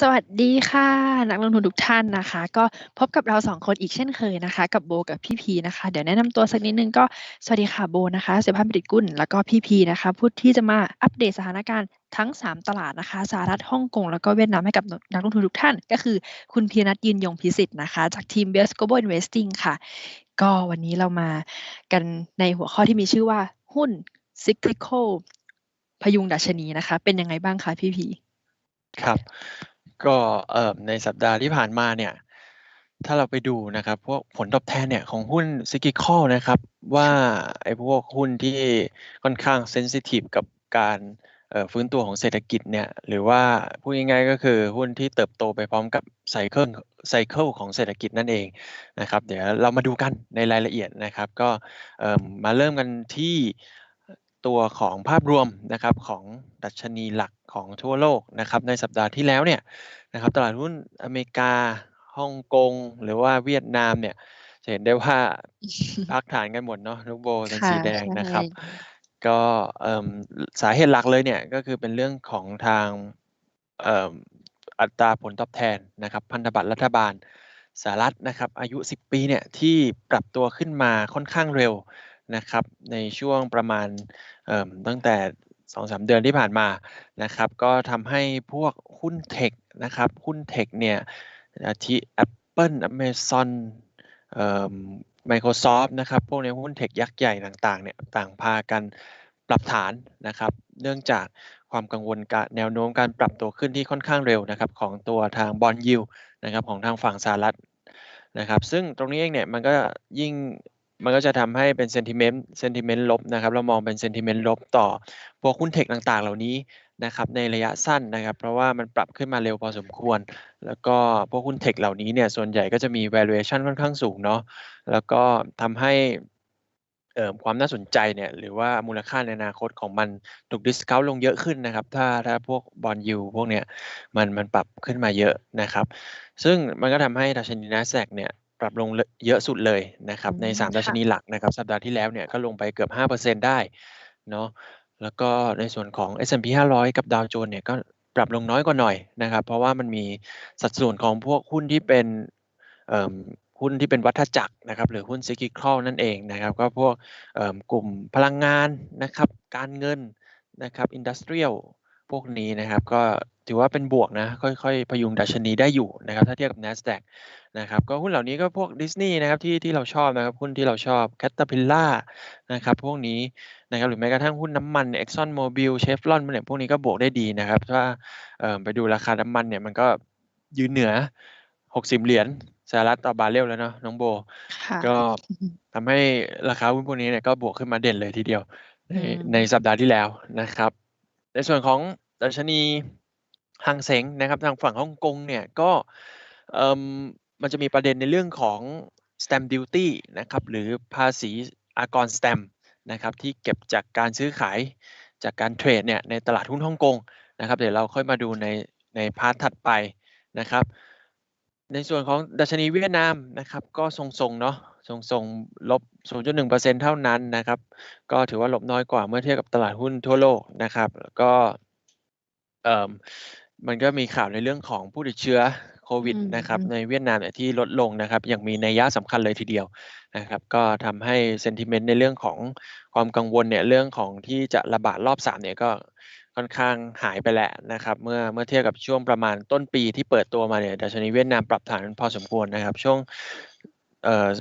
สวัสดีค่ะ นักลงทุนทุกท่านนะคะ ก็พบกับเราสองคนอีกเช่นเคยนะคะ กับโบกับพี่พีนะคะ เดี๋ยวแนะนำตัวสักนิดนึงก็สวัสดีค่ะโบนะคะเสภาพบิดกุลแล้วก็พี่พีนะคะผู้ที่จะมาอัปเดตสถานการณ์ทั้ง 3 ตลาดนะคะสหรัฐฮ่องกงแล้วก็เวียดนามให้กับนักลงทุนทุกท่าน ก็คือคุณพีนัทยืนยงพิสิทธิ์นะคะ จากทีม b e s Global Investing ค่ะ ก็วันนี้เรามากันในหัวข้อที่มีชื่อว่าหุ้น cyclical พยุงดัชนีนะคะ เป็นยังไงบ้างคะพี่พีครับ ก็เอ่อในสัปดาห์ที่ผ่านมาเนี่ย ถ้าเราไปดูนะครับ พวกผลตอบแทนเนี่ยของหุ้นซิกิคอลนะครับ ว่าไอ้พวกหุ้นที่ค่อนข้างเซนซิทีฟกับการฟื้นตัวของเศรษฐกิจเนี่ยหรือว่าพูดง่ายๆก็คือหุ้นที่เติบโตไปพร้อมกับไซเคิลไซเคิลของเศรษฐกิจนั่นเองนะครับ เดี๋ยวเรามาดูกันในรายละเอียดนะครับ ก็มาเริ่มกันที่ ตัวของภาพรวมนะครับของดัชนีหลักของทั่วโลกนะครับในสัปดาห์ที่แล้วเนี่ยนะครับตลาดหุ้นอเมริกาฮ่องกงหรือว่าเวียดนามเนี่ยจะเห็นได้ว่าพักฐานกันหมดเนาะลูกโบเป็นสีแดงนะครับ ก็สาเหตุหลักเลยเนี่ยก็คือเป็นเรื่องของทางอัตราผลตอบแทนนะครับ พันธบัตรรัฐบาลสหรัฐนะครับ อายุ 10 ปีเนี่ยที่ปรับตัวขึ้นมาค่อนข้างเร็วนะครับ ในช่วงประมาณ ตั้งแต่สองสามเดือนที่ผ่านมานะครับ ก็ทำให้พวกหุ้นเทคนะครับ หุ้นเทคเนี่ยอาทิ Apple Amazon เอ่อ Microsoft นะครับ พวกในหุ้นเทคยักษ์ใหญ่ต่างๆเนี่ยต่างพากันปรับฐานนะครับ เนื่องจากความกังวลการแนวโน้มการปรับตัวขึ้นที่ค่อนข้างเร็วนะครับ ของตัวทางบอลยิวนะครับของทางฝั่งสหรัฐนะครับ ซึ่งตรงนี้เองเนี่ยมันก็ยิ่ง มันก็จะทำให้เป็นเซนติเมนต์เซนติเมนต์ลบนะครับ เรามองเป็นเซนติเมนต์ลบต่อพวกหุ้นเทคต่างๆ เหล่านี้นะครับในระยะสั้นนะครับ เพราะว่ามันปรับขึ้นมาเร็วพอสมควร แล้วก็พวกหุ้นเทคเหล่านี้เนี่ยส่วนใหญ่ก็จะมี valuation ค่อนข้างสูงเนาะแล้วก็ทำให้เอ่อความน่าสนใจเนี่ยหรือว่ามูลค่าในอนาคตของมันถูกดิสคาวลงเยอะขึ้นนะครับ ถ้าถ้าพวกบอลยูพวกเนี้ยมันมันปรับขึ้นมาเยอะนะครับ ซึ่งมันก็ทำให้ดัชนี NASDAQ เนี่ย ปรับลงเยอะสุดเลยนะครับใน3ดัชนีหลักนะครับสัปดาห์ที่แล้วเนี่ยก็ลงไปเกือบ 5%ได้เนาะแล้วก็ในส่วนของ S&P 500 กับดาวโจนส์เนี่ยก็ปรับลงน้อยกว่าหน่อยนะครับ เพราะว่ามันมีสัดส่วนของพวกหุ้นที่เป็นหุ้นที่เป็นวัฏจักรนะครับ หรือหุ้นซิกิคอลนั่นเองนะครับ ก็พวกกลุ่มพลังงานนะครับ การเงินนะครับอินดัสเทรียล พวกนี้นะครับ ก็ถือว่าเป็นบวกนะ ค่อยๆ พยุงดัชนีได้อยู่นะครับ ถ้าเทียบกับ NASDAQ นะครับ ก็หุ้นเหล่านี้ก็พวกดิสนีย์นะครับที่ที่เราชอบนะครับ หุ้นที่เราชอบแคตตาพิลล่านะครับ พวกนี้นะครับ หรือแม้กระทั่งหุ้นน้ำมันเอ็กซอนโมบิลเชฟรอนเนี่ยพวกนี้ก็บวกได้ดีนะครับ ถ้าไปดูราคาน้ำมันเนี่ยมันก็ยืนเหนือ 60 เหรียญสหรัฐต่อบาร์เรลแล้วเนาะน้องโบ ก็ทำให้ราคาหุ้นพวกนี้เนี่ยก็บวกขึ้นมาเด่นเลยทีเดียวในในสัปดาห์ที่แล้วนะครับ ในส่วนของดัชนีฮังเซ็งนะครับทางฝั่งฮ่องกงเนี่ยก็มันจะมีประเด็นในเรื่องของ stamp duty นะครับหรือภาษีอากร stamp นะครับที่เก็บจากการซื้อขายจากการเทรดเนี่ยในตลาดหุ้นฮ่องกงนะครับเดี๋ยวเราค่อยมาดูในในพาร์ทถัดไปนะครับ ในส่วนของดัชนีเวียดนามนะครับก็ทรงๆเนาะ ทรงๆลบ 0.1%เท่านั้นนะครับ ก็ถือว่าลบน้อยกว่าเมื่อเทียบกับตลาดหุ้นทั่วโลกนะครับ แล้วก็เอ่อมันก็มีข่าวในเรื่องของผู้ติดเชื้อโควิดนะครับในเวียดนามเนี่ยที่ลดลงนะครับอย่างมีนัยยะสำคัญเลยทีเดียวนะครับ ก็ทำให้เซนติเมนต์ในเรื่องของความกังวลเนี่ยเรื่องของที่จะระบาดรอบ3เนี่ยก็ค่อนข้างหายไปแล้วนะครับ เมื่อเมื่อเทียบกับช่วงประมาณต้นปีที่เปิดตัวมาเนี่ยดัชนีเวียดนามปรับฐานพอสมควรนะครับ ช่วงเอ่อ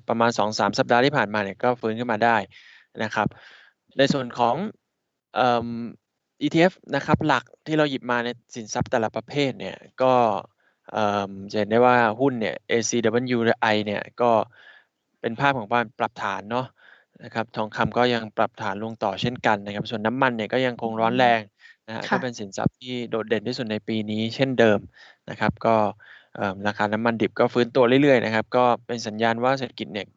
ประมาณ 2-3 สัปดาห์ที่ผ่านมาเนี่ยก็ฟื้นขึ้นมาได้นะครับ ในส่วนของเอ่อ ETF นะครับหลักที่เราหยิบมาในสินทรัพย์แต่ละประเภทเนี่ยก็จะเห็นได้ว่าหุ้นเนี่ย ACWI เนี่ยก็เป็นภาพของการปรับฐานเนาะนะครับทองคำก็ยังปรับฐานลงต่อเช่นกันนะครับ ส่วนน้ำมันเนี่ยก็ยังคงร้อนแรงนะฮะก็เป็นสินทรัพย์ที่โดดเด่นที่สุดในปีนี้เช่นเดิมนะครับ ก็ ราคาน้ำมันดิบก็ฟื้นตัวเรื่อยๆนะครับก็เป็นสัญญาณว่าเศรษฐกิจเนี่ย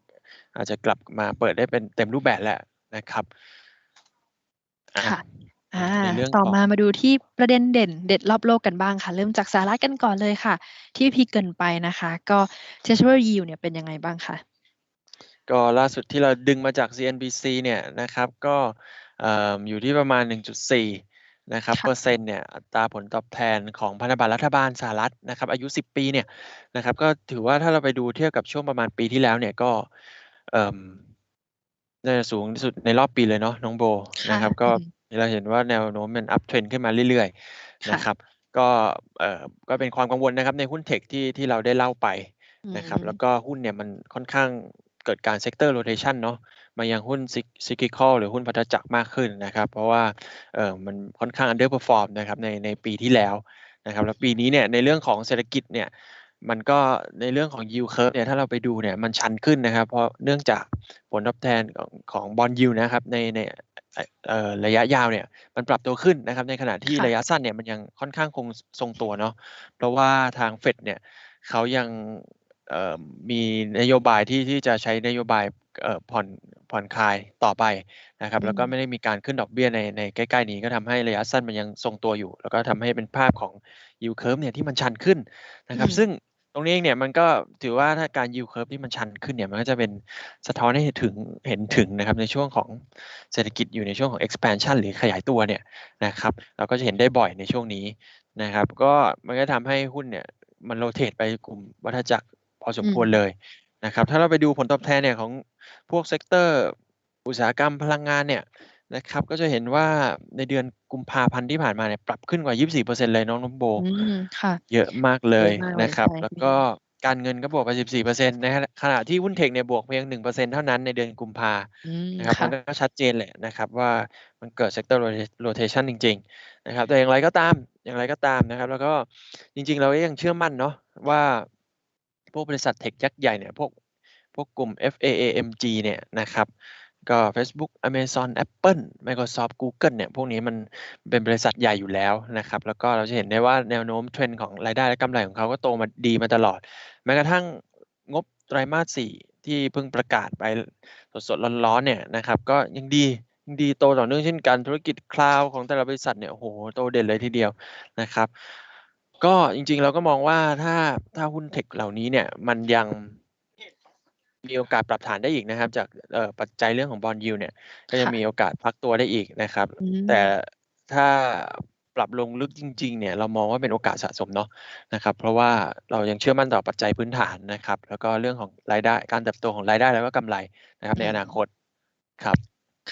อาจจะกลับมาเปิดได้เป็นเต็มรูปแบบแล้วนะครับค่ะต่อมามาดูที่ประเด็นเด่นเด็ดรอบโลกกันบ้างค่ะ เริ่มจากสาระกันก่อนเลยค่ะ ที่พีเกินไปนะคะ ก็เทสเ a อร์ยิวเนี่ยเป็นยังไงบ้างคะก็ล่าสุดที่เราดึงมาจาก CNBC เนี่ยนะครับ ก็อยู่ที่ประมาณ 1.4 นะครับค่ะเปอร์เซ็นต์เนี่ยอัตราผลตอบแทนของพันธบัตรรัฐบาลสหรัฐนะครับอายุ 10 ปีเนี่ยนะครับก็ถือว่าถ้าเราไปดูเทียบกับช่วงประมาณปีที่แล้วเนี่ยก็เอ่อน่าจะสูงที่สุดในรอบปีเลยเนาะน้องโบค่ะนะครับก็อืมเราเห็นว่าแนวโน้มมันอัพเทรนขึ้นมาเรื่อยๆค่ะนะครับก็เอ่อก็เป็นความกังวลนะครับในหุ้นเทคที่ที่เราได้เล่าไปอืนะครับมแล้วก็หุ้นเนี่ยมันค่อนข้างเกิดการ sector rotation เนาะ มายังหุ้น cyc- cyclical หรือหุ้นพัฒจักรมากขึ้นนะครับ เพราะว่าเอ่อมันค่อนข้าง underperform นะครับในในปีที่แล้วนะครับแล้วปีนี้เนี่ยในเรื่องของเศรษฐกิจเนี่ยมันก็ในเรื่องของ yield curve เนี่ยถ้าเราไปดูเนี่ยมันชันขึ้นนะครับ เพราะเนื่องจากผลตอบแทนของของ bond yield นะครับในในเอ่อเอ่อระยะยาวเนี่ยมันปรับตัวขึ้นนะครับ ในขณะที่ค่ะระยะสั้นเนี่ยมันยังค่อนข้างคงทรงตัวเนาะเพราะว่าทางเฟดเนี่ยเขายังเอ่อมีนโยบายที่ที่จะใช้นโยบายเอ่อ ผ่อนผ่อนคลายต่อไปนะครับอืแล้วก็มไม่ได้มีการขึ้นดอกเบี้ยในในใกล้ๆนี้ก็ทำให้ระยะสั้นมันยังทรงตัวอยู่ แล้วก็ทำให้เป็นภาพของ yield curve เนี่ยที่มันชันขึ้นนะคอืรับมซึ่งตรงนี้เองเนี่ยมันก็ถือว่าถ้าการ yield curve ที่มันชันขึ้นเนี่ยมันก็จะเป็นสะท้อนให้ถึงเห็นถึงนะครับในช่วงของเศรษฐกิจอยู่ในช่วงของ expansion หรือขยายตัวเนี่ยนะครับ เราก็จะเห็นได้บ่อยในช่วงนี้นะครับ ก็มันก็ทำให้หุ้นเนี่ยมันโรเตทไปกลุ่มวัฏจักรพอสมอืควรมเลยนะครับ ถ้าเราไปดูผลตอบแทนเนี่ยของ พวกเซกเตอร์อุตสาหกรรมพลังงานเนี่ยนะครับก็จะเห็นว่าในเดือนกุมภาพันธ์ที่ผ่านมาเนี่ยปรับขึ้นกว่า 24%เลยน้องน้ำโบอืมค่ะเยอะมากเลเยยอะมากเลยนะครับใช่แล้วอืก็มการเงินก็บวกไป 14%นะฮะขณะที่หุ้นเทคเนี่ยบวกเพียง 1%เท่านั้นในเดือนกุมภาอืมนะครับมัค่ะนก็ชัดเจนแหละนะครับว่ามันเกิด sector rota- rotation จริง ๆ นะครับ แต่อย่างไรก็ตามอย่างไรก็ตามนะครับ แล้วก็จริง ๆ เราก็ยังเชื่อมั่นเนาะว่าพวกบริษัทเทคยักษ์ใหญ่เนี่ยพวก พวกกลุ่ม FAAMG เนี่ยนะครับก็ Facebook Amazon Apple Microsoft Google เนี่ยพวกนี้มันเป็นบริษัทใหญ่อยู่แล้วนะครับ แล้วก็เราจะเห็นได้ว่าแนวโน้มเทรนด์ของรายได้และกำไรของเขาก็โตมาดีมาตลอด แม้กระทั่งงบไตรมาส 4 ที่เพิ่งประกาศไปสดๆร้อนๆเนี่ยนะครับก็ยังดียังดีโตต่อเนื่องเช่นกันธุรกิจคลาวด์ของแต่ละบริษัทเนี่ยโอ้โหโตเด่นเลยทีเดียวนะครับ ก็จริงๆเราก็มองว่าถ้าถ้าหุ้นเทคเหล่านี้เนี่ยมันยัง มีโอกาสปรับฐานได้อีกนะครับ จากเอ่อปัจจัยเรื่องของบอลยูเนี่ย ก็จะค่ะมีโอกาสพักตัวได้อีกนะครับอืแต่มถ้าปรับลงลึกจริงๆเนี่ยเรามองว่าเป็นโอกาสสะสมเนาะนะครับ เพราะว่าเรายังเชื่อมั่นต่อปัจจัยพื้นฐานนะครับ แล้วก็เรื่องของรายได้การเติบโตของรายได้แล้วก็กำไรนะครับอืในอมนาคตครับ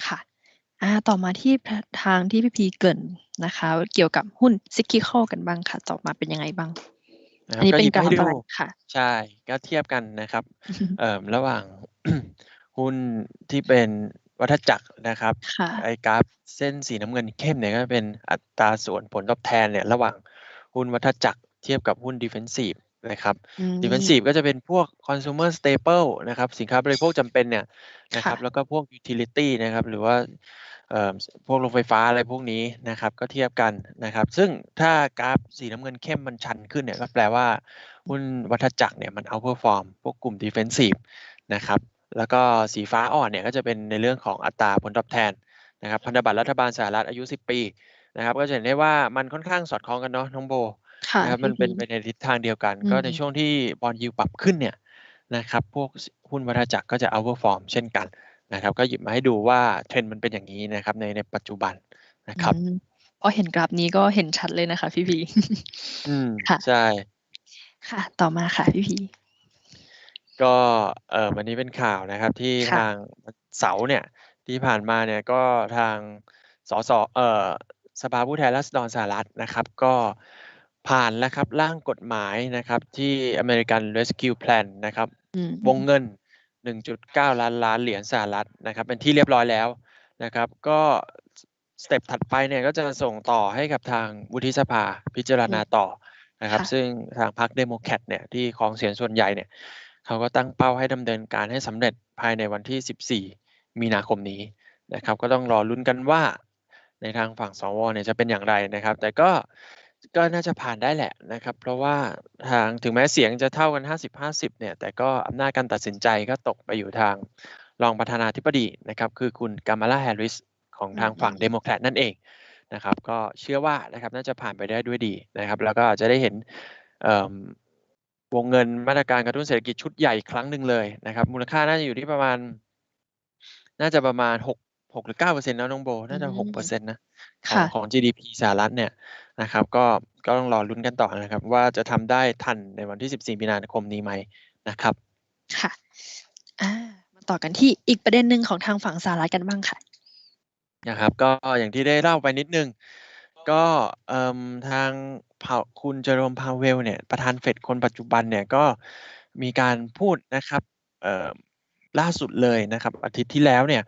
ค่ะอ่าต่อมาที่พะทางที่พี่พีเกริ่นนะคะ เกี่ยวกับหุ้น cyclical กันบ้างค่ะ ต่อมาเป็นยังไงบ้าง นะคอัรันบนี้ก็เป็หนยิบกราให้ฟดูอะไรค่ะ ใช่ก็เทียบกันนะครับเอ่อระหว่างหุ้นที่เป็นวัฏจักรนะครับค่ะไอ้กราฟเส้นสีน้ำเงินเข้มเนี่ยก็เป็นอัตราส่วนผลตอบแทนเนี่ยระหว่างหุ้นวัฏจักรเทียบกับหุ้น defensive นะครับอืม defensive ก็จะเป็นพวก consumer staple นะครับ สินค้าบริโภคจำเป็นเนี่ยนะคค่ะ รับ แล้วก็พวก utility นะครับ หรือว่าเอ่อพวกโรงไฟฟ้าอะไรพวกนี้นะครับ ก็เทียบกันนะครับ ซึ่งถ้ากราฟสีน้ำเงินเข้มมันชันขึ้นเนี่ยก็แปลว่า หุ้นวัฏจักรเนี่ยมัน outperform พวกกลุ่ม defensive นะครับ แล้วก็สีฟ้าอ่อนเนี่ยก็จะเป็นในเรื่องของอัตราผลตอบแทนนะครับ พันธบัตรรัฐบาลสหรัฐอายุ 10 ปีนะครับ ก็จะเห็นได้ว่ามันค่อนข้างสอดคล้องกันเนาะน้องโบ ค่ะนะครับพี่มันเป็นพีไปในทิศทางเดียวกันอืก็มในช่วงที่บอลยิวปรับขึ้นเนี่ยนะครับพวกหุ้นวัฏจักรก็จะ outperform เช่นกันนะครับ ก็หยิบมาให้ดูว่าเทรนด์มันเป็นอย่างนี้นะครับในในปัจจุบันนะอืครับมพอเห็นกราฟนี้ก็เห็นชัดเลยนะคะพี่พีอืมค่ะใช่ ค่ะ ต่อมาค่ะพี่พีก็เอ่อวันนี้เป็นข่าวนะครับ ที่ค่ะทางเสาร์เนี่ย ที่ผ่านมาเนี่ยก็ทางสสเอ่อสภาผู้แทนราษฎรสหรัฐนะครับ ก็ ผ่านแล้วครับร่างกฎหมายนะครับที่ American Rescue Plan นะครับอืมวงเงิน 1.9 ล้านล้านเหรียญสหรัฐนะครับเป็นที่เรียบร้อยแล้วนะครับ ก็สเต็ปถัดไปเนี่ยก็จะส่งต่อให้กับทางวุฒิสภาพิจารณาต่อนะครับค่ะซึ่งทางพรรคเดโมแครตเนี่ยที่ครองเสียงส่วนใหญ่เนี่ยเขาก็ตั้งเป้าให้ดำเนินการให้สำเร็จภายในวันที่ 14 มีนาคมนี้นะครับ ก็ต้องรอลุ้นกันว่าในทางฝั่งสวเนี่ยจะเป็นอย่างไรนะครับ แต่ก็ ก็น่าจะผ่านได้แหละนะครับ เพราะว่าทางถึงแม้เสียงจะเท่ากัน 50-50 เนี่ย แต่ก็อำนาจการตัดสินใจก็ตกไปอยู่ทางรองประธานาธิบดีนะครับ คือคุณกามาลาแฮร์ริสของทางฝั่งอืมเดโมแครตนั่นเองนะครับ ก็เชื่อว่านะครับน่าจะผ่านไปได้ด้วยดีนะครับ แล้วก็อาจจะได้เห็นเอ่อวงเงินมาตรการกระตุ้นเศรษฐกิจชุดใหญ่อีกครั้งหนึ่งเลยนะครับ มูลค่าน่าจะอยู่ที่ประมาณ น่าจะประมาณหกหกหรือเก้าเปอร์เซ็นต์นะน้องโบ น่าจะอืมหกเปอร์เซ็นต์นะขคอง่ะของ GDP สหรัฐเนี่ย นะครับ ก็ก็ต้องรอลุ้นกันต่อนะครับ ว่าจะทำได้ทันในวันที่ 14 มีนาคมนี้ไหมนะครับ ค่ะอ่ามาต่อกันที่อีกประเด็นหนึ่งของทางฝั่งสหรัฐกันบ้างค่ะนะครับ ก็อย่างที่ได้เล่าไปนิดนึง ก็เอ่มทางพาคุณเจอโรมพาเวลเนี่ยประธานเฟดคนปัจจุบันเนี่ยก็มีการพูดนะครับเอ่อล่าสุดเลยนะครับ อาทิตย์ที่แล้วเนี่ย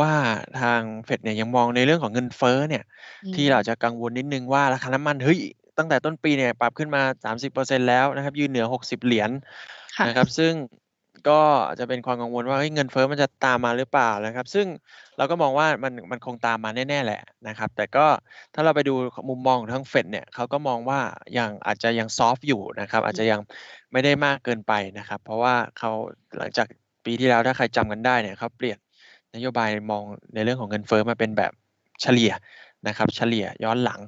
ว่าทางเฟดเนี่ยยังมองในเรื่องของเงินเฟ้อเนี่ยอืที่เราจะกังวลนิดนึงว่าราคาน้ำมันเฮ้ยตั้งแต่ต้นปีเนี่ยปรับขึ้นมา 30%แล้วนะครับ ยืนเหนือ 60 เหรียญค่ะนะครับ ซึ่งก็จะเป็นความกังวลว่าเฮ้ยเงินเฟ้อมันจะตามมาหรือเปล่านะครับ ซึ่งเราก็มองว่ามันมันคงตามมาแน่ ๆ แหละนะครับ แต่ก็ถ้าเราไปดูมุมมองของทางเฟดเนี่ยเขาก็มองว่ายังอาจจะยังซอฟต์อยู่นะครับ อาจจะยังไม่ได้มากเกินไปนะครับ เพราะว่าเขาหลังจากปีที่แล้วถ้าใครจำกันได้เนี่ยเขาเปลี่ยน นโยบายมองในเรื่องของเงินเฟ้อมาเป็นแบบเฉลี่ยนะครับ เฉลี่ยย้อนหลัง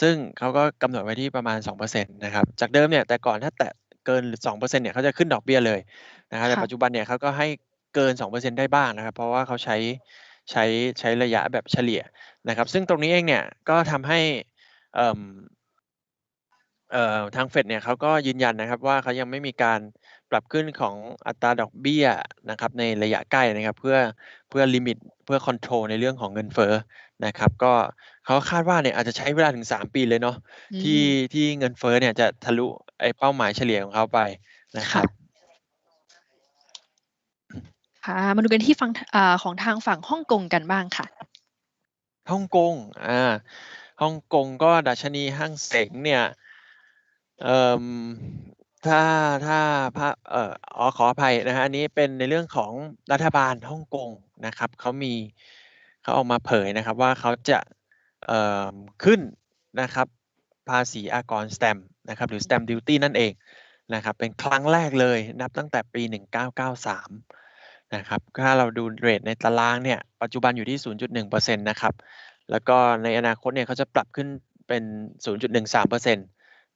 ซึ่งเขาก็กำหนดไว้ที่ประมาณ2%นะครับ จากเดิมเนี่ยแต่ก่อนถ้าแตะเกิน2%เนี่ยเขาจะขึ้นดอกเบี้ยเลยนะครับแต่ค่ะปัจจุบันเนี่ยเขาก็ให้เกิน 2%ได้บ้างนะครับ เพราะว่าเขาใช้ใช้ใช้ระยะแบบเฉลี่ยนะครับ ซึ่งตรงนี้เองเนี่ยก็ทำให้เอ่มเอ่อทางเฟดเนี่ยเขาก็ยืนยันนะครับว่าเขายังไม่มีการ ปรับขึ้นของอัตราดอกเบี้ยนะครับในระยะใกล้นะครับ เพื่อเพื่อลิมิตเพื่อคอนโทรลในเรื่องของเงินเฟ้อนะครับ ก็เขาคาดว่าเนี่ยอาจจะใช้เวลาถึง 3 ปีเลยเนาะอืมที่ที่เงินเฟ้อเนี่ยจะทะลุไอ้เป้าหมายเฉลี่ยของเขาไปนะครัค่ะบค่ะมาดูกันที่ฝั่งอ่าของทางฝั่งฮ่องกงกันบ้างค่ะฮ่องกงอ่าฮ่องกงก็ดัชนีห้างเส็งเนี่ยเอ่อ ถ้า ถ้าภาพ เอ่อ อ๋อ ขออภัยนะครับ อันนี้เป็นในเรื่องของรัฐบาลฮ่องกงนะครับ เขามี เขาออกมาเผยนะครับว่า เขาจะ เอ่อ ขึ้นนะครับ ภาษีอากร Stamp นะครับ หรือ Stamp Duty นั่นเองนะครับ เป็นครั้งแรกเลยนับตั้งแต่ปี 1993 นะครับ ถ้าเราดูเรตในตารางเนี่ย ปัจจุบันอยู่ที่ 0.1%นะครับ แล้วก็ในอนาคตเนี่ย เขาจะปรับขึ้นเป็น 0.13%น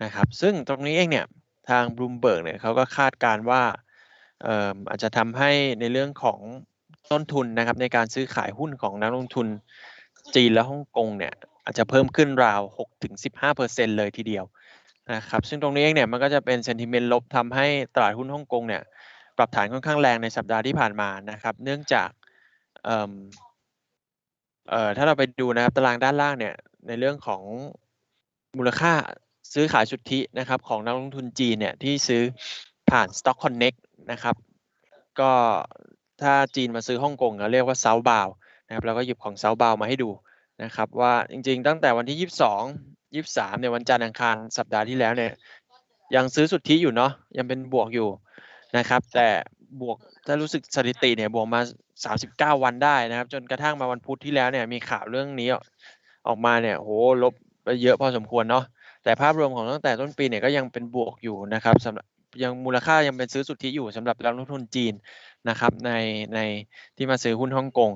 ะครับ ซึ่งตรงนี้เองเนี่ย ทาง Bloomberg เนี่ยเขาก็คาดการว่าเอ่ออาจจะทำให้ในเรื่องของต้นทุนนะครับในการซื้อขายหุ้นของนักลงทุนจีนและฮ่องกงเนี่ยอาจจะเพิ่มขึ้นราว 6-15%เลยทีเดียวนะครับซึ่งตรงนี้เองเนี่ยมันก็จะเป็น sentiment ลบทำให้ตลาดหุ้นฮ่องกงเนี่ยปรับฐานค่อนข้างแรงในสัปดาห์ที่ผ่านมานะครับเนื่องจากเอ่อถ้าเราไปดูนะครับตารางด้านล่างเนี่ยในเรื่องของมูลค่า ซื้อขายสุทธินะครับของนักลงทุนจีนเนี่ยที่ซื้อผ่าน Stock Connect นะครับ ก็ถ้าจีนมาซื้อฮ่องกงเราเรียกว่า Southbound นะครับเราก็หยิบของ Southbound มาให้ดูนะครับ ว่าจริงๆ ตั้งแต่วันที่ 22 23เนี่ยวันจันทร์อังคารสัปดาห์ที่แล้วเนี่ยยังซื้อสุทธิอยู่เนาะยังเป็นบวกอยู่นะครับ แต่บวกถ้ารู้สึกสถิติเนี่ยบวกมา 39 วันได้นะครับ จนกระทั่งมาวันพุธที่แล้วเนี่ยมีข่าวเรื่องนี้ออกออกมาเนี่ยโอ้โหลบไปเยอะพอสมควรเนาะ แต่ภาพรวมของตั้งแต่ต้นปีเนี่ยก็ยังเป็นบวกอยู่นะครับสำหรับยังมูลค่ายังเป็นซื้อสุทธิอยู่สำหรับนักลงทุนจีนนะครับในในที่มาซื้อหุ้นฮ่องกง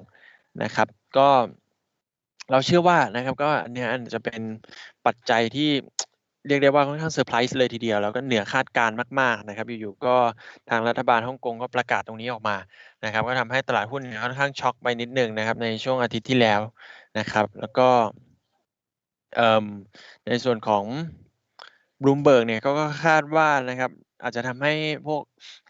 นะครับ ก็เราเชื่อว่านะครับก็อันนี้อาจจะเป็นปัจจัยที่เรียกได้ว่าค่อนข้างเซอร์ไพรส์เลยทีเดียวแล้วก็เหนือคาดการณ์มากๆนะครับ อยู่ๆก็ทางรัฐบาลฮ่องกงก็ประกาศตรงนี้ออกมานะครับ ก็ทำให้ตลาดหุ้นค่อนข้างช็อกไปนิดหนึ่งนะครับ ในช่วงอาทิตย์ที่แล้วนะครับ แล้วก็ ในส่วนของ Bloomberg เนี่ยเขาก็คาดว่านะครับ อาจจะทำให้พวก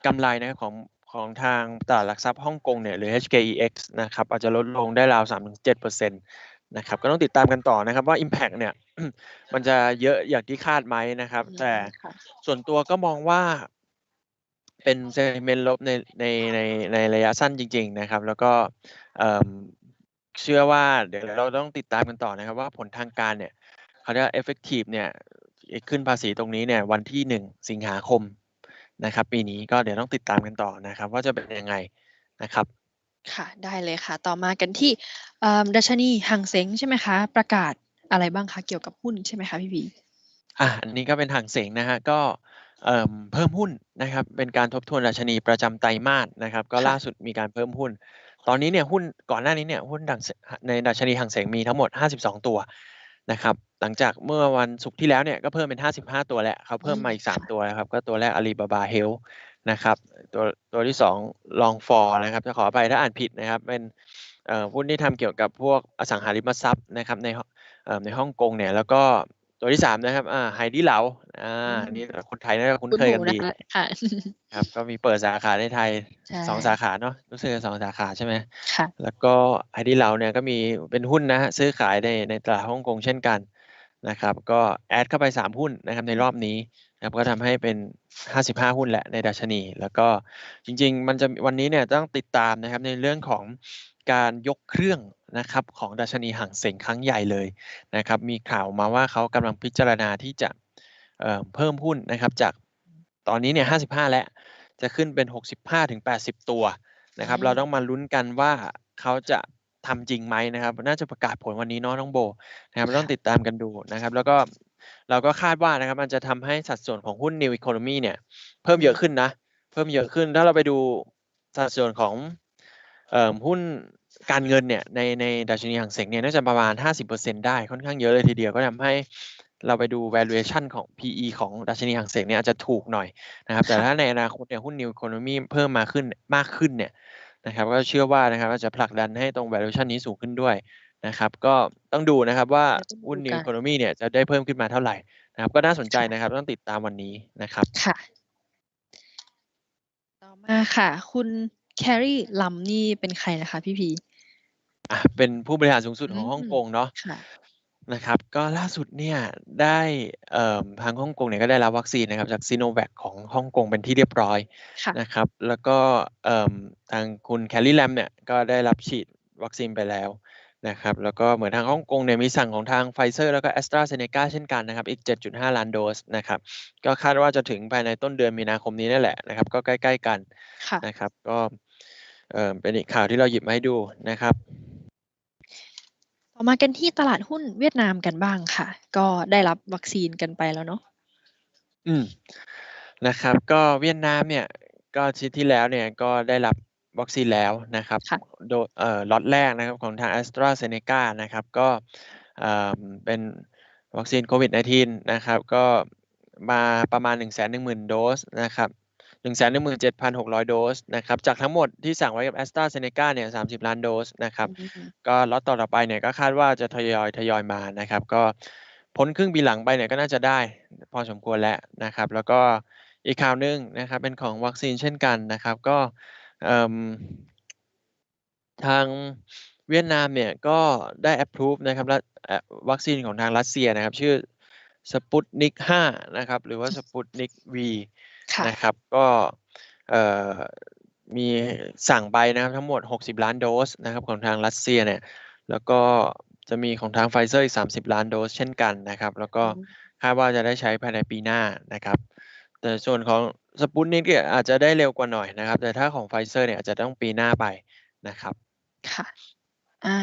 กำไรนะครับของของทางตลาดหลักทรัพย์ฮ่องกงเนี่ยหรือ HKEX นะครับอาจจะลดลงได้ราว 3-7%นะครับก็ต้องติดตามกันต่อนะครับว่า Impact เนี่ยมันจะเยอะอย่างที่คาดไหมนะครับอืมแต่ค่ะส่วนตัวก็มองว่าเป็น sentiment ลบในในในในระยะสั้นจริง ๆ นะครับ แล้วก็ เอ่อเชื่อว่าเดี๋ยวเราต้องติดตามกันต่อนะครับว่าผลทางการเนี่ยเขาเรียกว่า effective เนี่ยไอ้ขึ้นภาษีตรงนี้เนี่ยวันที่ 1 สิงหาคมนะครับ ปีนี้ก็เดี๋ยวต้องติดตามกันต่อนะครับ ว่าจะเป็นยังไงนะครับค่ะได้เลยค่ะ ต่อมากันที่เอ่อดัชนีหังเส็งใช่ไหมคะ ประกาศอะไรบ้างคะเกี่ยวกับหุ้นใช่ไหมคะพี่บีอะอันนี้ก็เป็นหางเสงนะฮะก็เอ่อเพิ่มหุ้นนะครับ เป็นการทบทวนดัชนีประจำไตรมาสนะครับ ก็ค่ะล่าสุดมีการเพิ่มหุ้น ตอนนี้เนี่ยหุ้นก่อนหน้านี้เนี่ยหุ้นดังเสในดัชนีหางเสงมีทั้งหมด 52 ตัวนะครับ หลังจากเมื่อวันศุกร์ที่แล้วเนี่ยก็เพิ่มเป็น 55 ตัวแล้วเขาเพิ่มมาอีก 3 ตัวนะครับ ก็ตัวแรก Alibaba Health นะครับตัวตัวที่2 Long for นะครับจะขออภัยถ้าอ่านผิดนะครับ เป็นหุ้นที่ทำเกี่ยวกับพวกอสังหาริมทรัพย์นะครับในในฮ่องกงเนี่ยแล้วก็ ตัวที่สามนะครับ อ่าไฮดี้เหลาอ่าอืมอันนี้คนไทยน่าจะคุ้นคุณเคยหกัมูนนะดีคะค่ะครับ ก็มีเปิดสาขาในไทยใช่สองสาขาเนาะรู้สึกจะสองสาขาใช่ไหมค่ะแล้วก็ไฮดี้เหลาเนี่ยก็มีเป็นหุ้นนะฮะซื้อขายในในตลาดฮ่องกงเช่นกันนะครับ ก็แอดเข้าไปสามหุ้นนะครับในรอบนี้นะครับก็ทำให้เป็นห้าสิบห้าหุ้นแหละในดัชนี แล้วก็จริง ๆ มันจะวันนี้เนี่ยต้องติดตามนะครับในเรื่องของ การยกเครื่องนะครับของดัชนีห่างเส็งครั้งใหญ่เลยนะครับ มีข่าวมาว่าเขากำลังพิจารณาที่จะเอ่อเพิ่มหุ้นนะครับ จากตอนนี้เนี่ยห้าสิบห้าแล้ว จะขึ้นเป็นหกสิบห้าถึงแปดสิบตัวนะครับอืมเราต้องมาลุ้นกันว่าเขาจะทำจริงไหมนะครับ น่าจะประกาศผลวันนี้เนาะน้องโบนะครับต้องติดตามกันดูนะครับ แล้วก็เราก็คาดว่านะครับมันจะทำให้สัดส่วนของหุ้น New Economy เนี่ย เพิ่มเยอะขึ้นนะ เพิ่มเยอะขึ้นถ้าเราไปดูสัดส่วนของเอ่อ หุ้นการเงินเนี่ยในในดัชนีห่างเสงเนี่ยน่าจะประมาณ 50%ได้ค่อนข้างเยอะเลยทีเดียวก็ทำให้เราไปดู valuation ของ PE ของดัชนีห่างเสงเนี่ยอาจจะถูกหน่อยนะครับ แต่ค่ะถ้าในอนาคตเนี่ยหุ้น New Economy เพิ่มมาขึ้นมากขึ้นเนี่ยนะครับ ก็เชื่อว่านะครับว่าจะผลักดันให้ตรง valuation นี้สูงขึ้นด้วยนะครับ ก็ต้องดูนะครับว่าเดี๋ยวต้องดูหุ้น New กัน Economy เนี่ยจะได้เพิ่มขึ้นมาเท่าไหร่นะครับ ก็น่าสนใจนะครับต้องติดตามวันนี้นะครับค่ะ ต่อมาค่ะ คุณ แครีลัมนี่เป็นใครนะคะพี่พีอะเป็นผู้บริหารสูงสุดของอืมฮ่องกงเนาะค่ะนะครับ ก็ล่าสุดเนี่ยได้เอ่อทางฮ่องกงเนี่ยก็ได้รับวัคซีนนะครับ จากซีโนแวคของฮ่องกงเป็นที่เรียบร้อยค่ะนะครับ แล้วก็เอ่อทางคุณแคลรี่แลมเนี่ยก็ได้รับฉีดวัคซีนไปแล้วนะครับ แล้วก็เหมือนทางฮ่องกงเนี่ยมีสั่งของทางไฟเซอร์แล้วก็แอสตราเซเนกาเช่นกันนะครับ อีก 7.5 ล้านโดสนะครับ ก็คาดว่าจะถึงภายในต้นเดือนมีนาคมนี้นั่นแหละนะครับ ก็ใกล้ ๆ กันค่ะนะครับ ก็ เอ่อเป็นอีกข่าวที่เราหยิบมาให้ดูนะครับต่อมากันที่ตลาดหุ้นเวียดนามกันบ้างค่ะ ก็ได้รับวัคซีนกันไปแล้วเนาะอืมนะครับ ก็เวียดนามเนี่ยก็อาทิตย์ที่แล้วเนี่ยก็ได้รับวัคซีนแล้วนะครับค่ะโดยเอ่อล็อตแรกนะครับของทาง a s t r a z เซ e c a นะครับก็เอ่อเป็นวัคซีนโควิด -19 นะครับ ก็มาประมาณ 1 1 0 0 0 0 โดสนะครับ 117,600 โดสนะครับจากทั้งหมดที่สั่งไว้กับ a s t r a z เซ e c a เนี่ย30 ล้านโดสนะครับอืมก็ล็อตต่อๆไปเนี่ยก็คาดว่าจะทยอยทยอยมานะครับ ก็พ้นครึ่งปีหลังไปเนี่ยก็น่าจะได้พอสมควรแล้วนะครับ แล้วก็อีกข่าวหนึ่งนะครับเป็นของวัคซีนเช่นกันนะครับ ก็เอิ่มทางเวียดนามเนี่ยก็ได้ approve นะครับและเอ่อวัคซีนของทางรัสเซียนะครับ ชื่อสปุตนิก5นะครับ หรือว่าสปุตนิก V ค่ะ นะครับ ก็เอ่อมีสั่งไปนะครับทั้งหมด 60 ล้านโดสนะครับของทางรัสเซียเนี่ย แล้วก็จะมีของทางไฟเซอร์อีก 30 ล้านโดสเช่นกันนะครับ แล้วก็อืมคาดว่าจะได้ใช้ภายในปีหน้านะครับ แต่ส่วนของสปุตนิกเนี่ยอาจจะได้เร็วกว่าหน่อยนะครับ แต่ถ้าของไฟเซอร์เนี่ยอาจจะต้องปีหน้าไปนะครับ ค่ะ อ่า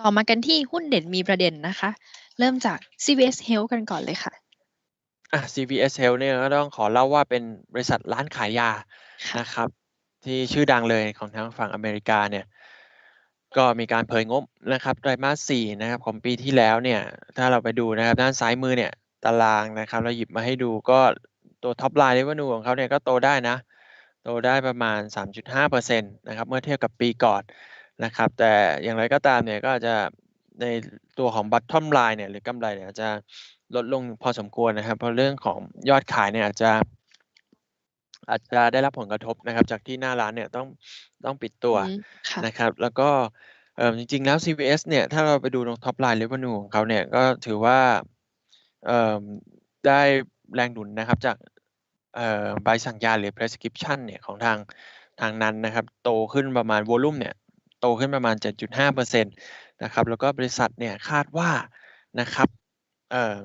ต่อมากันที่หุ้นเด่นมีประเด็นนะคะ เริ่มจาก CVS Health กันก่อนเลยค่ะ อะ CVS Health เนี่ยก็ต้องขอเล่าว่าเป็นบริษัทร้านขายยาค่ะนะครับ ที่ชื่อดังเลยของทางฝั่งอเมริกาเนี่ย ก็มีการเผยงบนะครับไตรมาสสี่นะครับของปีที่แล้วเนี่ย ถ้าเราไปดูนะครับด้านซ้ายมือเนี่ยตารางนะครับเราหยิบมาให้ดูก็ตัวท็อปไลน์เรเวนูของเขาเนี่ยก็โตได้นะ โตได้ประมาณ 3.5%นะครับเมื่อเทียบกับปีก่อนนะครับ แต่อย่างไรก็ตามเนี่ยก็อาจจะในตัวของ bottom line เนี่ยหรือกำไรเนี่ยอาจจะ ลดลงพอสมควรนะครับ เพราะเรื่องของยอดขายเนี่ยอาจจะ อาจจะได้รับผลกระทบนะครับ จากที่หน้าร้านเนี่ยต้องต้องปิดตัวอืมค่ะนะครับ แล้วก็เอ่อจริงๆแล้ว CVS เนี่ยถ้าเราไปดูตรง top line revenue ของเขาเนี่ยก็ถือว่าเอ่อได้แรงหนุนนะครับจากเอ่อใบสั่งยาหรือ prescription เนี่ยของทางทางนั้นนะครับ โตขึ้นประมาณ volume เนี่ยโตขึ้นประมาณ 7.5%นะครับแล้วก็บริษัทเนี่ยคาดว่านะครับ เอ่อ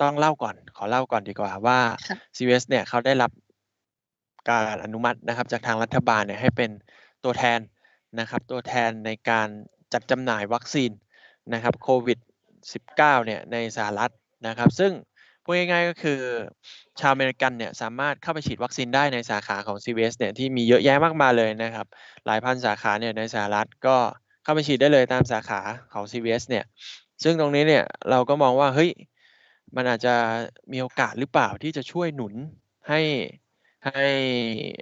ต้องเล่าก่อน ขอเล่าก่อนดีกว่าว่าค่ะ CVS เนี่ยเขาได้รับการอนุมัตินะครับ จากทางรัฐบาลเนี่ยให้เป็นตัวแทนนะครับ ตัวแทนในการจัดจำหน่ายวัคซีนนะครับโควิด -19 เนี่ยในสหรัฐนะครับ ซึ่งพูดง่ายๆก็คือชาวอเมริกันเนี่ยสามารถเข้าไปฉีดวัคซีนได้ในสาขาของ CVS เนี่ยที่มีเยอะแยะมากมายเลยนะครับ หลายพันสาขาเนี่ยในสหรัฐก็เข้าไปฉีดได้เลยตามสาขาของ CVS เนี่ย ซึ่งตรงนี้เนี่ยเราก็มองว่าเฮ้ยมันอาจจะมีโอกาสหรือเปล่าที่จะช่วยหนุนให้ให้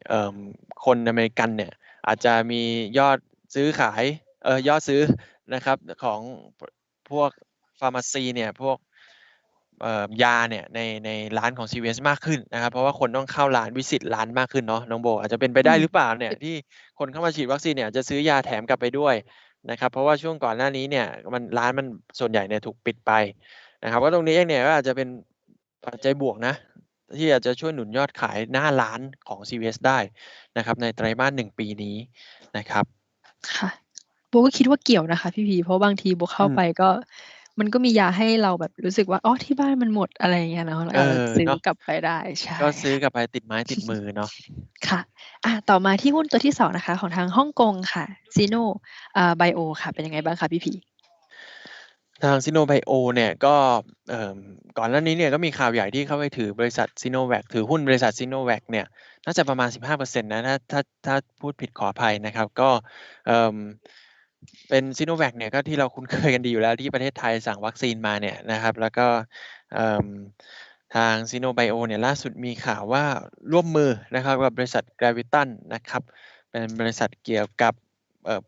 เอ่มคนอเมริกันเนี่ยอาจจะมียอดซื้อขายเออยอดซื้อนะครับของพวกฟาร์มาซีเนี่ยพวกเอ่อยาเนี่ยในในร้านของ CVS มากขึ้นนะครับ เพราะว่าคนต้องเข้าร้านวิสิตร้านมากขึ้นเนาะน้องโบ อาจจะเป็นไปได้อืมหรือเปล่าเนี่ยที่คนเข้ามาฉีดวัคซีนเนี่ยจะซื้อยาแถมกลับไปด้วย นะครับ เพราะว่าช่วงก่อนหน้านี้เนี่ยมันร้านมันส่วนใหญ่เนี่ยถูกปิดไปนะครับก็ตรงนี้เองเนี่ยก็อาจจะเป็นปัจจัยบวกนะ ที่อาจจะช่วยหนุนยอดขายหน้าร้านของ CVS ได้นะครับในไตรมาสหนึ่งปีนี้นะครับ ค่ะโบก็คิดว่าเกี่ยวนะคะพี่พีเพราะบางทีโบเข้าอืมไปก็ มันก็มียาให้เราแบบรู้สึกว่าอ๋อที่บ้านมันหมดอะไรอย่างเงี้ยเนาะแล้วเออาจจะอซื้อเนาะกลับไปได้ใช่ก็ซื้อกลับไปติดไม้ติดมือเนาะค่ะ อะต่อมาที่หุ้นตัวที่สองนะคะ ของทางฮ่องกงค่ะซีโนอ่าไบโอค่ะ เป็นยังไงบ้างคะพี่พีทางซิโนไบโอเนี่ยก็เอ่อก่อนหน้านี้เนี่ยก็มีข่าวใหญ่ที่เข้าไปถือบริษัทซิโนแวคถือหุ้นบริษัทซิโนแวคเนี่ยน่าจะประมาณ 15%นะถ้าถ้าถ้าพูดผิดขออภัยนะครับ ก็ เป็นซิโนแวคเนี่ยก็ที่เราคุ้นเคยกันดีอยู่แล้วที่ประเทศไทยสั่งวัคซีนมาเนี่ยนะครับ แล้วก็ทางซิโนไบโอเนี่ยล่าสุดมีข่าวว่าร่วมมือนะครับกับบริษัท Graviton นะครับ เป็นบริษัทเกี่ยวกับ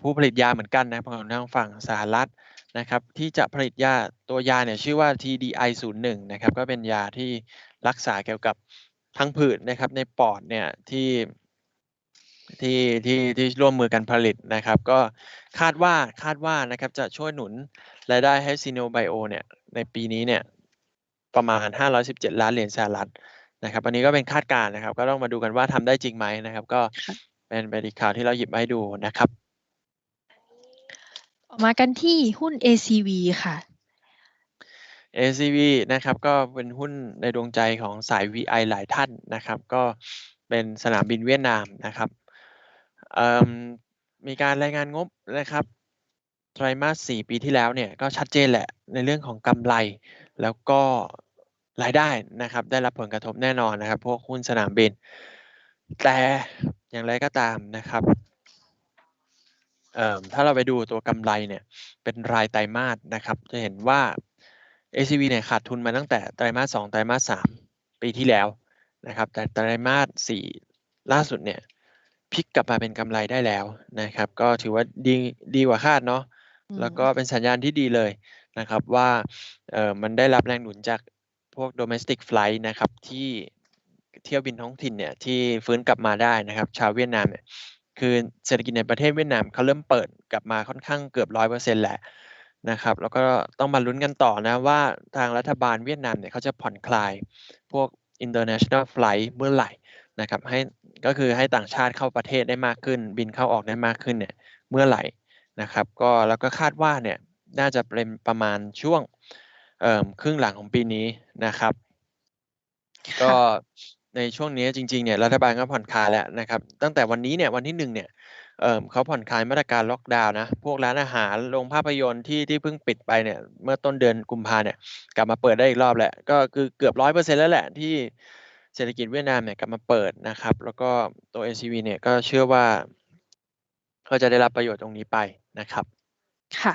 ผู้ผลิตยาเหมือนกันนะของทางฝั่งสหรัฐนะครับ ที่จะผลิตยาตัวยาเนี่ยชื่อว่า TDI 0 1นะครับก็เป็นยาที่รักษาเกี่ยวกับพังผืดนะครับในปอดเนี่ยที่ ที่ที่ที่ร่วมมือกันผลิตนะครับ ก็คาดว่าคาดว่านะครับจะช่วยหนุนรายได้ให้ซีโนไบโอเนี่ยในปีนี้เนี่ยประมาณ 517 ล้านเหรียญสหรัฐนะครับอันนี้ก็เป็นคาดการณ์นะครับ ก็ต้องมาดูกันว่าทำได้จริงไหมนะครับ ก็ค่ะเป็นเป็นอีกข่าวที่เราหยิบมาให้ดูนะครับต่อมากันที่หุ้น ACV ค่ะ ACV นะครับก็เป็นหุ้นในดวงใจของสาย VI หลายท่านนะครับ ก็เป็นสนามบินเวียดนามนะครับเอิ่ มมีการรายงานงบนะครับไตรมาส 4 ปีที่แล้วเนี่ยก็ชัดเจนแหละในเรื่องของกำไร แล้วก็รายได้นะครับ ได้รับผลกระทบแน่นอนนะครับ พวกหุ้นสนามบิน แต่อย่างไรก็ตามนะครับถ้าเราไปดูตัวกำไรเนี่ยเป็นรายไตรมาสนะครับ จะเห็นว่า ACV เนี่ยขาดทุนมาตั้งแต่ไตรมาส 2 ไตรมาส 3 ปีที่แล้วนะครับ แต่ไตรมาส 4 ล่าสุดเนี่ย พลิกกลับมาเป็นกำไรได้แล้วนะครับ ก็ถือว่าดีดีกว่าคาดเนาะอืมแล้วก็เป็นสัญญาณที่ดีเลยนะครับว่าเอ่อมันได้รับแรงหนุนจากพวก domestic flight นะครับที่เที่ยวบินท้องถิ่นเนี่ยที่ฟื้นกลับมาได้นะครับ ชาวเวียดนามเนี่ยคือเศรษฐกิจในประเทศเวียดนามเขาเริ่มเปิดกลับมาค่อนข้างเกือบร้อยเปอร์เซ็นต์แหละนะครับ แล้วก็ต้องมาลุ้นกันต่อนะว่าทางรัฐบาลเวียดนามเนี่ยเขาจะผ่อนคลายพวก international flight เมื่อไหร่ นะครับให้ก็คือให้ต่างชาติเข้าประเทศได้มากขึ้น บินเข้าออกได้มากขึ้นเนี่ยเมื่อไหร่นะครับ ก็แล้วก็คาดว่าเนี่ยน่าจะเป็นประมาณช่วงเอ่อครึ่งหลังของปีนี้นะครับ ก็ค่ะในช่วงนี้จริงๆเนี่ยรัฐบาลก็ผ่อนคลายแล้วนะครับ ตั้งแต่วันนี้เนี่ยวันที่หนึ่งเนี่ยเอ่อเขาผ่อนคลายมาตรการล็อกดาวน์นะพวกร้านอาหารโรงภาพยนตร์ที่ที่เพิ่งปิดไปเนี่ยเมื่อต้นเดือนกุมภาเนี่ยกลับมาเปิดได้อีกรอบแหละก็คือเกือบร้อยเปอร์เซ็นต์แล้วแหละที่ เศรษฐกิจเวียดนามเนี่ยกลับมาเปิดนะครับ แล้วก็ตัว ACV เนี่ยก็เชื่อว่า ก็จะได้รับประโยชน์ตรงนี้ไปนะครับ ค่ะ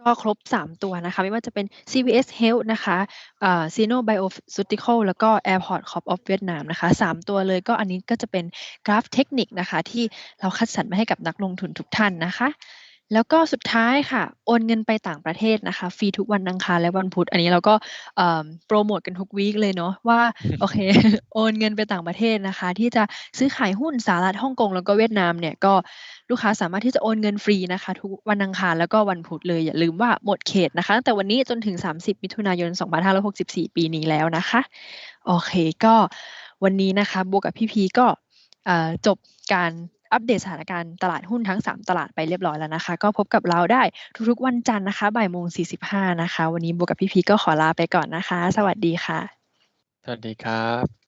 ก็ครบ 3 ตัวนะคะ ไม่ว่าจะเป็น CVS Health นะคะอ่า Sino Bioceutical แล้วก็ Airport Corp of Vietnam นะคะ 3 ตัวเลยก็อันนี้ก็จะเป็นกราฟเทคนิคนะคะ ที่เราคัดสรรมาให้กับนักลงทุนทุกท่านนะคะ แล้วก็สุดท้ายค่ะ โอนเงินไปต่างประเทศนะคะ ฟรีทุกวันอังคารและวันพุธ อันนี้เราก็เอ่อโปรโมทกันทุกวีคเลยเนาะว่า โอเค โอนเงินไปต่างประเทศนะคะ ที่จะซื้อขายหุ้นสหรัฐฮ่องกงแล้วก็เวียดนามเนี่ยก็ลูกค้าสามารถที่จะโอนเงินฟรีนะคะ ทุกวันอังคารแล้วก็วันพุธเลย อย่าลืมว่าหมดเขตนะคะตั้งแต่วันนี้จนถึง 30 มิถุนายน 2564 ปีนี้แล้วนะคะ โอเคก็วันนี้นะคะบวกกับพี่พีก็เอ่อจบการ อัปเดตสถานการณ์ตลาดหุ้นทั้ง 3 ตลาดไปเรียบร้อยแล้วนะคะ ก็พบกับเราได้ทุกๆวันจันทร์นะคะบ่ายโมง45นะคะ วันนี้บวกกับพี่พีก็ขอลาไปก่อนนะคะ สวัสดีค่ะ สวัสดีครับ